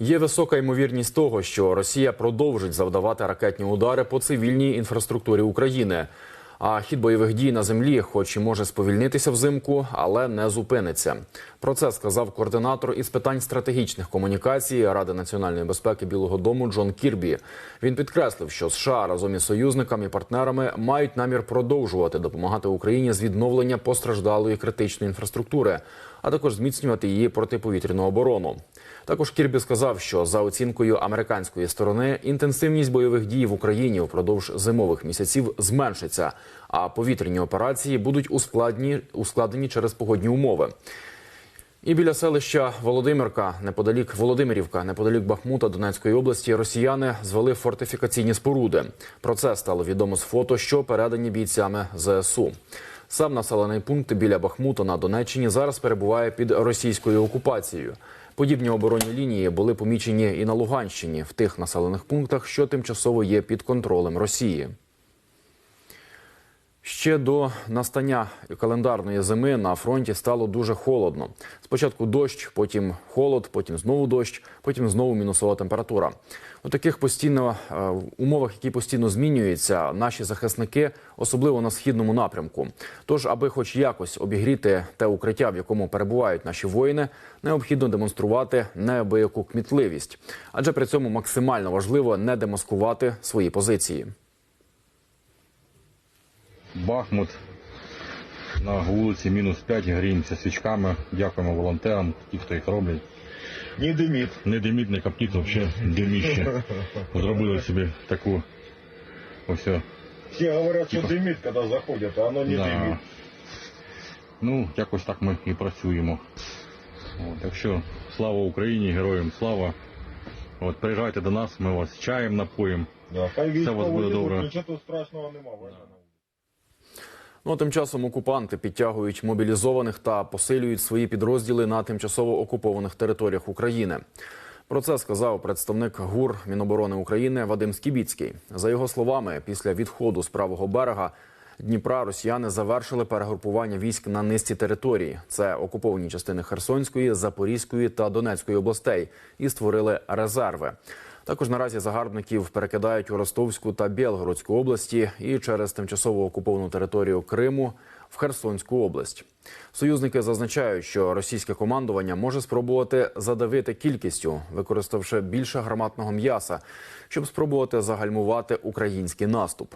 Є висока ймовірність того, що Росія продовжить завдавати ракетні удари по цивільній інфраструктурі України. А хід бойових дій на землі, хоч і може сповільнитися взимку, але не зупиниться. Про це сказав координатор із питань стратегічних комунікацій Ради національної безпеки Білого Дому Джон Кірбі. Він підкреслив, що США разом із союзниками і партнерами мають намір продовжувати допомагати Україні з відновлення постраждалої критичної інфраструктури, а також зміцнювати її протиповітряну оборону. Також Кірбі сказав, що за оцінкою американської сторони інтенсивність бойових дій в Україні впродовж зимових місяців зменшиться, а повітряні операції будуть ускладні, ускладнені через погодні умови. І біля селища Володимирка, неподалік Володимирівка, неподалік Бахмута Донецької області, росіяни звели фортифікаційні споруди. Про це стало відомо з фото, що передані бійцями ЗСУ. Сам населений пункт біля Бахмута на Донеччині зараз перебуває під російською окупацією. Подібні оборонні лінії були помічені і на Луганщині в тих населених пунктах, що тимчасово є під контролем Росії. Ще до настання календарної зими на фронті стало дуже холодно. Спочатку дощ, потім холод, потім знову дощ, потім знову мінусова температура. У таких постійно е, умовах, які постійно змінюються, наші захисники, особливо на східному напрямку. Тож, аби хоч якось обігріти те укриття, в якому перебувають наші воїни, необхідно демонструвати неабияку кмітливість, адже при цьому максимально важливо не демаскувати свої позиції. Бахмут на вулиці мінус 5, гріємося свічками. Дякуємо волонтерам, ті, хто їх роблять. Не дымит. Не диміть, не каптіть, взагалі диміще. Зробили собі таку ось. о, Все говорят, что дымит, когда заходят, а оно не да. дымит. Ну, якось так ми і працюємо. От, так що слава Україні, героям слава. От, приїжджайте до нас, ми вас чаєм напоїмо. Да, хай Все у вас буде військові добре. йдуть, Нічого страшного нема. Ну, а тим часом окупанти підтягують мобілізованих та посилюють свої підрозділи на тимчасово окупованих територіях України. Про це сказав представник ГУР Міноборони України Вадим Скібіцький. За його словами, після відходу з правого берега Дніпра росіяни завершили перегрупування військ на низці території. Це окуповані частини Херсонської, Запорізької та Донецької областей і створили резерви. Також наразі загарбників перекидають у Ростовську та Білгородську області і через тимчасово окуповану територію Криму в Херсонську область. Союзники зазначають, що російське командування може спробувати задавити кількістю, використавши більше гарматного м'яса, щоб спробувати загальмувати український наступ.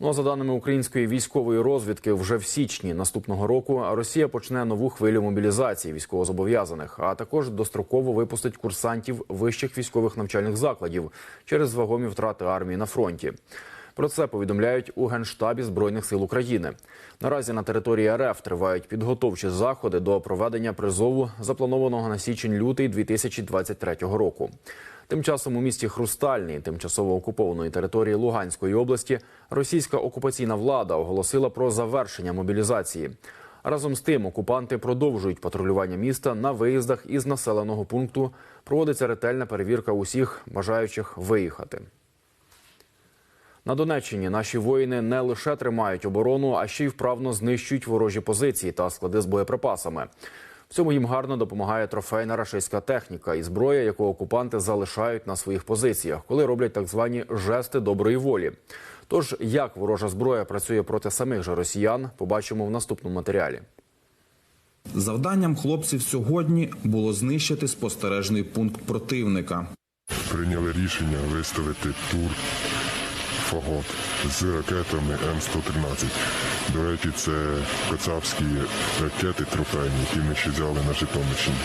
Ну а за даними української військової розвідки, вже в січні наступного року Росія почне нову хвилю мобілізації військовозобов'язаних, а також достроково випустить курсантів вищих військових навчальних закладів через вагомі втрати армії на фронті. Про це повідомляють у генштабі збройних сил України. Наразі на території РФ тривають підготовчі заходи до проведення призову, запланованого на січень-лютий 2023 року. Тим часом у місті Хрустальний, тимчасово окупованої території Луганської області, російська окупаційна влада оголосила про завершення мобілізації. Разом з тим, окупанти продовжують патрулювання міста на виїздах із населеного пункту. Проводиться ретельна перевірка усіх бажаючих виїхати. На Донеччині наші воїни не лише тримають оборону, а ще й вправно знищують ворожі позиції та склади з боєприпасами. В цьому їм гарно допомагає трофейна рашистська техніка і зброя, яку окупанти залишають на своїх позиціях, коли роблять так звані жести доброї волі. Тож, як ворожа зброя працює проти самих же росіян, побачимо в наступному матеріалі. Завданням хлопців сьогодні було знищити спостережний пункт противника. прийняли рішення виставити тур фагот з ракетами М113. До речі, це кацапські ракети трофейні, які ми ще взяли на Житомирщині.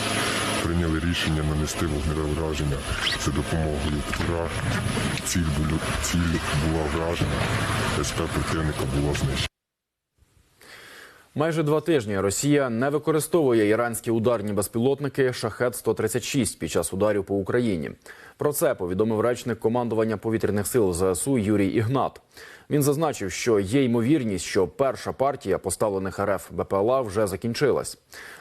Прийняли рішення нанести вогневе враження за допомогою було- ціль була вражена, СП противника було знищено. Майже два тижні Росія не використовує іранські ударні безпілотники шахет 136 під час ударів по Україні. Про це повідомив речник командування повітряних сил ЗСУ Юрій Ігнат. Він зазначив, що є ймовірність, що перша партія поставлених РФ БПЛА вже закінчилась.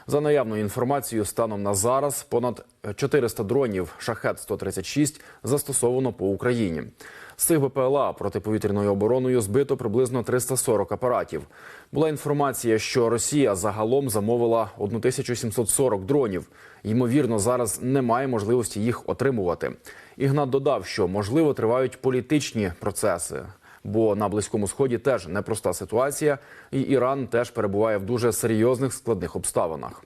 За наявною інформацією, станом на зараз понад 400 дронів шахет 136 застосовано по Україні. З цих БПЛА протиповітряною обороною збито приблизно 340 апаратів. Була інформація, що Росія загалом замовила 1740 дронів. Ймовірно, зараз немає можливості їх отримувати. Ігнат додав, що можливо тривають політичні процеси. Бо на близькому сході теж непроста ситуація, і Іран теж перебуває в дуже серйозних складних обставинах.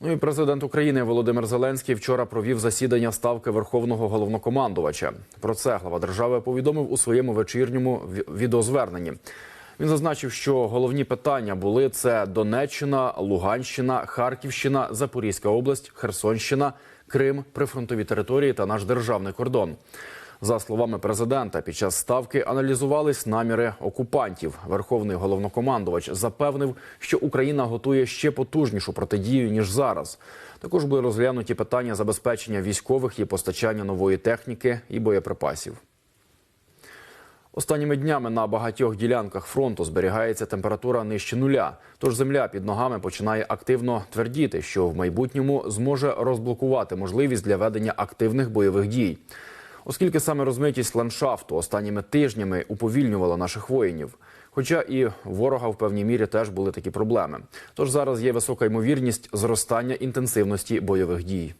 Ну і президент України Володимир Зеленський вчора провів засідання ставки верховного головнокомандувача. Про це глава держави повідомив у своєму вечірньому ві- відеозверненні. Він зазначив, що головні питання були це Донеччина, Луганщина, Харківщина, Запорізька область, Херсонщина, Крим, прифронтові території та наш державний кордон. За словами президента, під час ставки аналізувались наміри окупантів. Верховний головнокомандувач запевнив, що Україна готує ще потужнішу протидію ніж зараз. Також були розглянуті питання забезпечення військових і постачання нової техніки і боєприпасів. Останніми днями на багатьох ділянках фронту зберігається температура нижче нуля. Тож земля під ногами починає активно твердіти, що в майбутньому зможе розблокувати можливість для ведення активних бойових дій. Оскільки саме розмитість ландшафту останніми тижнями уповільнювала наших воїнів. Хоча і ворога в певній мірі теж були такі проблеми. Тож зараз є висока ймовірність зростання інтенсивності бойових дій.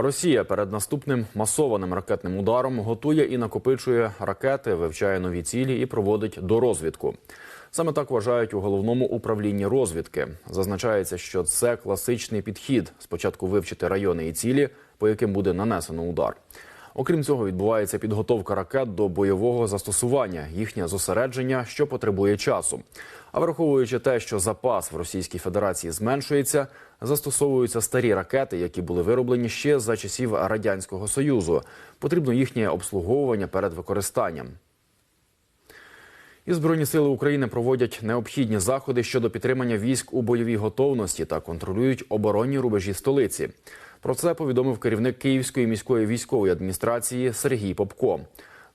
Росія перед наступним масованим ракетним ударом готує і накопичує ракети, вивчає нові цілі і проводить дорозвідку. Саме так вважають у головному управлінні розвідки. Зазначається, що це класичний підхід: спочатку вивчити райони і цілі, по яким буде нанесено удар. Окрім цього, відбувається підготовка ракет до бойового застосування, їхнє зосередження, що потребує часу. А враховуючи те, що запас в Російській Федерації зменшується, застосовуються старі ракети, які були вироблені ще за часів радянського союзу. Потрібно їхнє обслуговування перед використанням. І Збройні сили України проводять необхідні заходи щодо підтримання військ у бойовій готовності та контролюють оборонні рубежі столиці. Про це повідомив керівник Київської міської військової адміністрації Сергій Попко.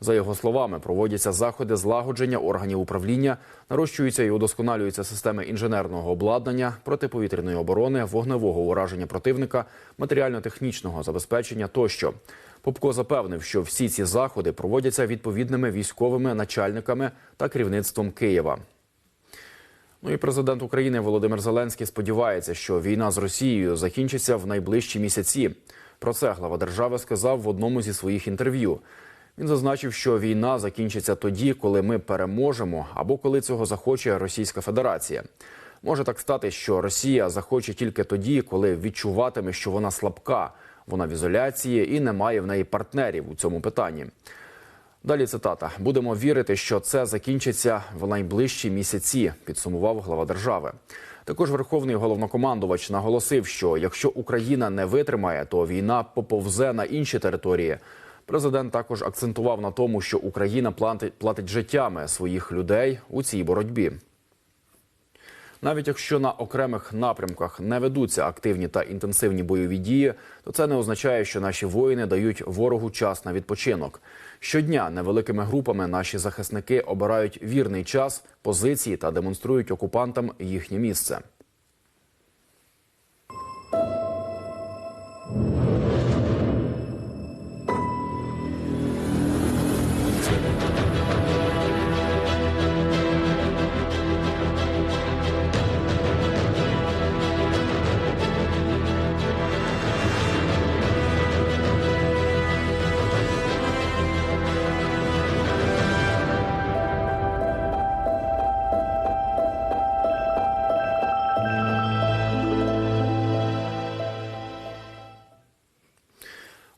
За його словами, проводяться заходи злагодження органів управління, нарощуються і удосконалюються системи інженерного обладнання, протиповітряної оборони, вогневого ураження противника, матеріально-технічного забезпечення тощо. Попко запевнив, що всі ці заходи проводяться відповідними військовими начальниками та керівництвом Києва. Ну і президент України Володимир Зеленський сподівається, що війна з Росією закінчиться в найближчі місяці. Про це глава держави сказав в одному зі своїх інтерв'ю. Він зазначив, що війна закінчиться тоді, коли ми переможемо, або коли цього захоче Російська Федерація. Може так стати, що Росія захоче тільки тоді, коли відчуватиме, що вона слабка, вона в ізоляції і немає в неї партнерів у цьому питанні. Далі цитата: будемо вірити, що це закінчиться в найближчі місяці. Підсумував глава держави. Також верховний головнокомандувач наголосив, що якщо Україна не витримає, то війна поповзе на інші території. Президент також акцентував на тому, що Україна платить, життями своїх людей у цій боротьбі. Навіть якщо на окремих напрямках не ведуться активні та інтенсивні бойові дії, то це не означає, що наші воїни дають ворогу час на відпочинок. Щодня невеликими групами наші захисники обирають вірний час, позиції та демонструють окупантам їхнє місце.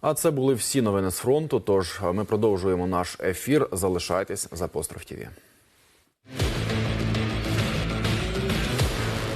А це були всі новини з фронту. Тож ми продовжуємо наш ефір. Залишайтесь за постров ТІВІ.